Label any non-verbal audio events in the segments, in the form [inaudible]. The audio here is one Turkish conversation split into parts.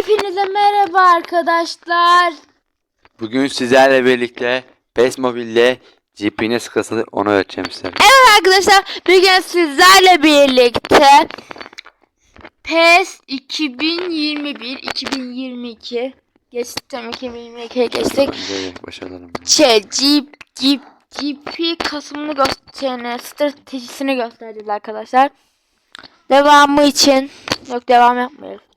Hepinize merhaba arkadaşlar. Bugün sizlerle birlikte PES Mobile'de GPS kasası onu öğreteceğim size. Evet arkadaşlar bugün sizlerle birlikte PES 2021 2022 geçtik 2022'ye geçtik. Başarılarım. Şey G, G, GP kasımını gösteren stratejisini göstereceğiz arkadaşlar. Devamı için yok devam yapmıyoruz.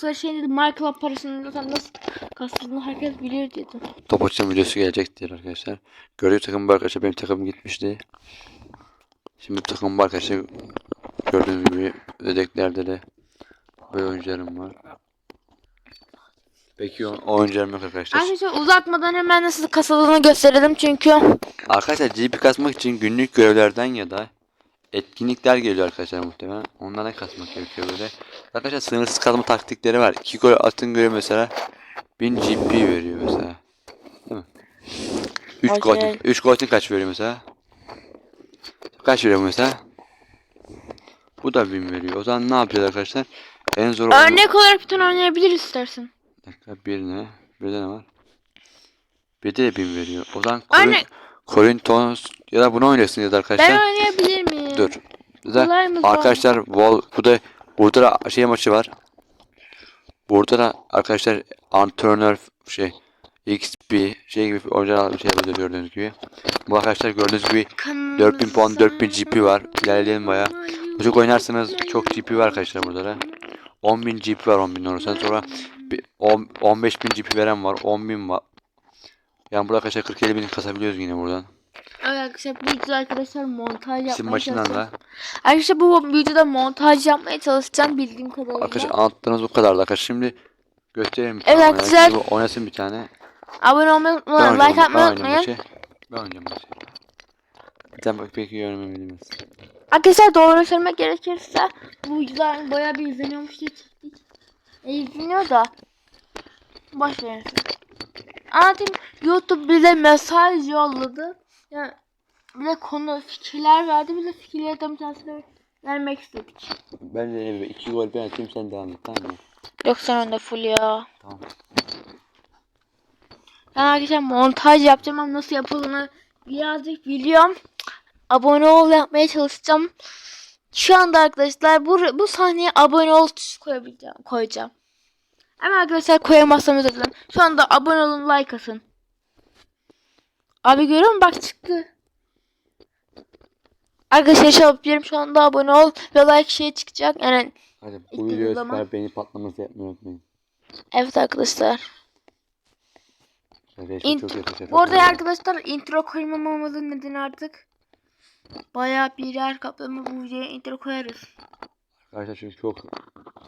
Sıra şeyin dedi Michael parasını zaten nasıl kastığını herkes bilir dedim. Top açım videosu gelecektir arkadaşlar. Gördüğü takım bu arkadaşlar benim takımım gitmişti. Şimdi takım bu arkadaşlar gördüğünüz gibi ödeklerde de böyle oyuncularım var. Peki oyuncularım yok arkadaşlar. Arkadaşlar uzatmadan hemen nasıl kasıldığını gösterelim çünkü Arkadaşlar GP kasmak için günlük görevlerden ya da etkinlikler geliyor arkadaşlar muhtemelen. Onlara kasmak gerekiyor böyle. Arkadaşlar sınırsız kasma taktikleri var. 2 gol atın göre mesela 1000 GP veriyor mesela. Değil mi? 3 gol Okey. 3 gol atın kaç veriyor mesela? Kaç veriyor mesela? Bu da 1000 veriyor. O zaman ne yapacağız arkadaşlar? En zor olan- örnek olarak tane oynayabiliriz istersen. Bir dakika bir ne? Bir de ne var? Bir de 1000 veriyor. O zaman Örnek- Corin Tons ya da bunu oynayacaksın ya da arkadaşlar. Ben oynayabilir miyim? Dur. Burada Kolay mı, zor mu? arkadaşlar Vol bu da burada da şey maçı var. Burada da arkadaşlar antrenör şey XP şey gibi oyuncular bir şey yapıyor gördüğünüz gibi. Bu arkadaşlar gördüğünüz gibi 4000 puan 4000 GP var. İlerleyelim baya. Çocuk oynarsanız çok GP var arkadaşlar burada da. 10.000 GP var 10.000 olursa sonra bir 10 15.000 GP veren var 10.000 var. Yani burada arkadaşlar 40 50 bin kasabiliyoruz yine buradan. Arkadaşlar bu videoda arkadaşlar montaj yapmaya maçından çalışacağım. da. Arkadaşlar bu videoda montaj yapmaya çalışacağım bildiğim kadarıyla. Arkadaşlar anlattığınız bu kadardı arkadaşlar. Şimdi göstereyim. bir Evet arkadaşlar. Bu Oynasın bir tane. Abone olmayı unutmayın, like atmayı unutmayın. Ben oynayacağım maçı. Sen bak peki görmemeliyiz. Arkadaşlar doğru söylemek gerekirse bu videolar bayağı bir izleniyormuş diye çektik. E, izleniyor da. Boş verin. Anlatayım. YouTube bize mesaj yolladı. Yani bize konu fikirler verdi. Bize fikirlerden bir tanesini vermek istedik. Ben de ne iki gol ben atayım sen devam et tamam mı? Yok sen önde full ya. Tamam. Ben arkadaşlar montaj yapacağım ama nasıl yapıldığını birazcık biliyorum. Abone ol yapmaya çalışacağım. Şu anda arkadaşlar bu bu sahneye abone ol tuşu koyabileceğim, koyacağım. Ama arkadaşlar koyamazsam özür dilerim. Şu anda abone olun like atın. Abi görüyor musun? Bak çıktı. Arkadaşlar şey yapıyorum şu anda abone ol ve like şey çıkacak. Yani Hadi İlk bu videoya zaman- süper beğeni patlaması yapmayı unutmayın. evet arkadaşlar. İnt- çok yakışır. Bu arada arkadaşlar intro koymamamızın nedeni artık bayağı bir yer kaplama bu videoya intro koyarız. Arkadaşlar çünkü çok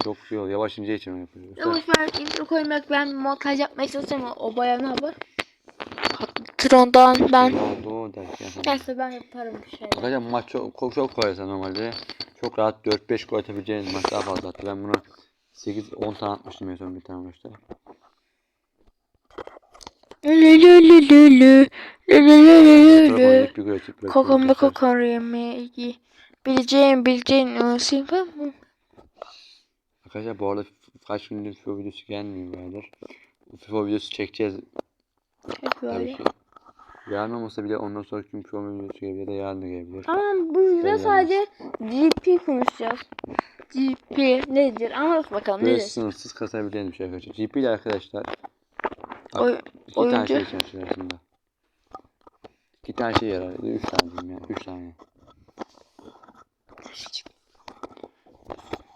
çok şey oluyor. Yavaş ince için yapıyoruz. Yavaş ben intro koymak ben montaj yapmaya çalışıyorum ama o bayağı ne yapar? Tron'dan ben Oldu derken. neyse ben yaparım bir şey. Arkadaşlar maç çok, çok, çok kolay aslında normalde. Çok rahat 4-5 gol atabileceğiniz maç daha fazla attı. Ben bunu 8-10 tane atmıştım en son bir tane maçta. Kokombe arkadaşlar. kokon yemeği. Bileceğim bileceğin olsun. Arkadaşlar bu arada kaç gündür FIFA videosu gelmiyor birader. FIFA videosu çekeceğiz tabii Böyle. ki. Yarın olmasa bile ondan sonraki gün FIFA videosu gelebilir ya da yarın da gelebilir. Tamam bu Öyle sadece GP konuşacağız. GP nedir? Anlat bakalım Böyle nedir? sınırsız kasabileceğiniz bir şey arkadaşlar. GP ile arkadaşlar Oy, iki tane oyuncu. şey çalışıyor aslında. İki tane şey yarar. Üç tane diyeyim ya. Üç tane.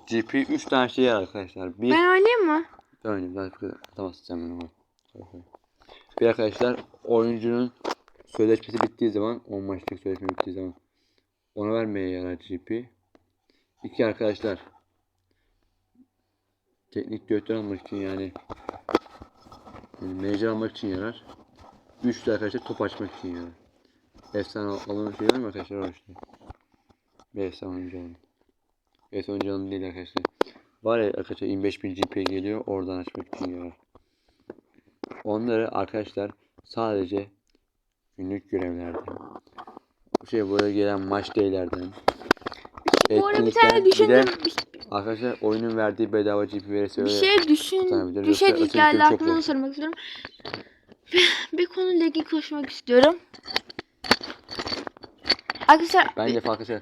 GP üç tane şey yarar arkadaşlar. Bir ben oynayayım mı? Ben oynayayım. Ben tamam sen benim var. Bir arkadaşlar oyuncunun sözleşmesi bittiği zaman 10 maçlık sözleşme bittiği zaman ona vermeye yarar GP. İki arkadaşlar teknik direktör almak için yani, yani menajer almak için yarar. Üç de arkadaşlar top açmak için yarar. Efsane alın şey var mı arkadaşlar o işte. Bir efsane oyuncu alın. Efsane oyuncu alın değil arkadaşlar. Var ya arkadaşlar 25.000 GP geliyor oradan açmak için yarar. Onları arkadaşlar sadece günlük görevlerden, bu şey böyle gelen maç değerlerden, Bu arada bir tane bir de düşündüm. Bir, Arkadaşlar oyunun verdiği bedava GP verisi Bir öyle. şey düşün. Bir şey Öteki geldi gün çok aklıma zor. sormak istiyorum. [laughs] bir konuyla ilgili konuşmak istiyorum. Arkadaşlar Bence farklı şey.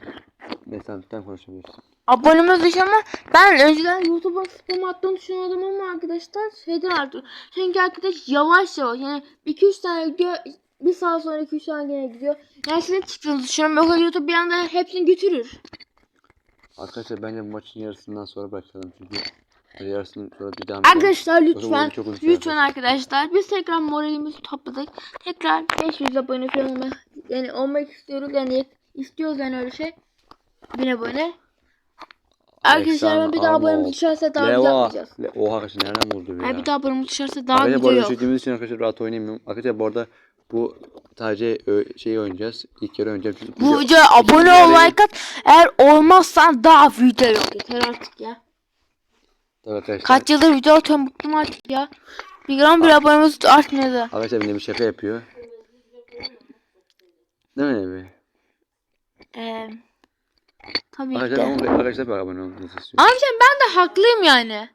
Mesela lütfen konuşabiliriz. abonemiz düşüyor ama ben önceden YouTube'a spam attığını düşünüyordum ama arkadaşlar şeyden artık. Çünkü arkadaş yavaş yavaş yani 2-3 tane gidiyor bir saat sonra 2-3 tane gene gidiyor. Yani sizin çıktığınızı düşünüyorum. Yoksa YouTube bir anda hepsini götürür. Arkadaşlar bence bu maçın yarısından sonra bırakalım çünkü yarısının sonra bir daha Arkadaşlar lütfen lütfen arkadaşlar biz tekrar moralimizi topladık. Tekrar 500 abone falan olmak yani olmak istiyoruz yani istiyoruz yani öyle şey. 1000 abone. Arkadaşlar ben bir daha abonemiz düşerse daha güzel yapacağız. Oha arkadaşlar nereden buldu bu ya? Yani bir daha abonemiz düşerse daha Arkadaşlar bu arada yok. için arkadaşlar rahat oynayamıyorum. Arkadaşlar bu arada bu sadece şeyi oynayacağız. İlk kere oynayacağım. Çünkü Bu video- videoya abone ol like at. Eğer olmazsan daha video yok. Yeter artık ya. Tabii arkadaşlar. Kaç yıldır video atıyorum bıktım artık ya. Bir gram bir abonemiz artmadı. Arkadaşlar benim bir şaka yapıyor. Değil mi Nebi? Ee, tabii ki Arkadaşlar ama arkadaşlar bir abone olmanızı istiyorum. Amcam ben de haklıyım yani.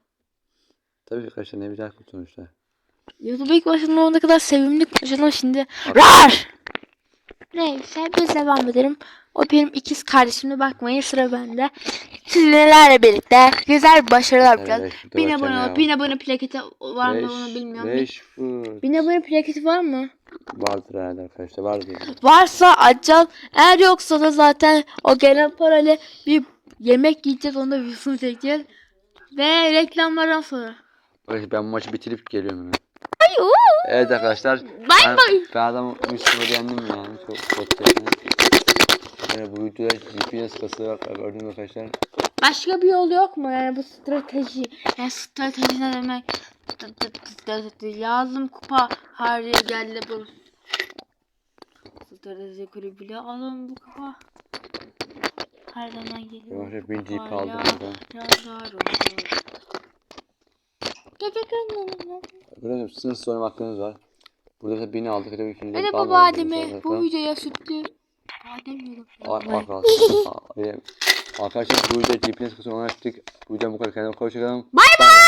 Tabii ki arkadaşlar Nebi de haklı sonuçta. YouTube ilk başında ne kadar sevimli konuşalım şimdi. Rar! Neyse biz devam edelim. O benim ikiz kardeşime bakmayın sıra bende. Sizlerle birlikte güzel başarılar yapacağız. Evet, Bin abone ol. Bin abone plaketi var mı onu bilmiyorum. beş foot. Bin abone plaketi var mı? Vardır herhalde arkadaşlar vardır. Varsa açacağız. Eğer yoksa da zaten o gelen parayla bir yemek yiyeceğiz. Onu da videosunu çekeceğiz. Ve reklamlardan sonra. Ben maçı bitirip geliyorum. Evet arkadaşlar. Bay ben, bay. Ben adamı 3-0 yendim yani. Çok çok yani. Bu videoda GPS kası var gördüğünüz arkadaşlar. Başka bir yol yok mu? Yani bu strateji. Yani strateji ne demek? Lazım kupa harcaya geldi bu. Strateji kulübüyle alın bu kupa. Her zaman geliyor. Arkadaşlar bir Hala aldım yazar olur. Gece gönlümden. Görüyorsunuz sınıf sonra hakkınız var. Burada ise 1000 aldık. Tabii ikinci Merhaba almadık. bademe. Bu videoya sütlü. Badem yiyorum. Al. Arkadaşlar bu videoda GPS kasını açtık. Bu videodan bu kadar. Kendine hoşçakalın. Bay bay.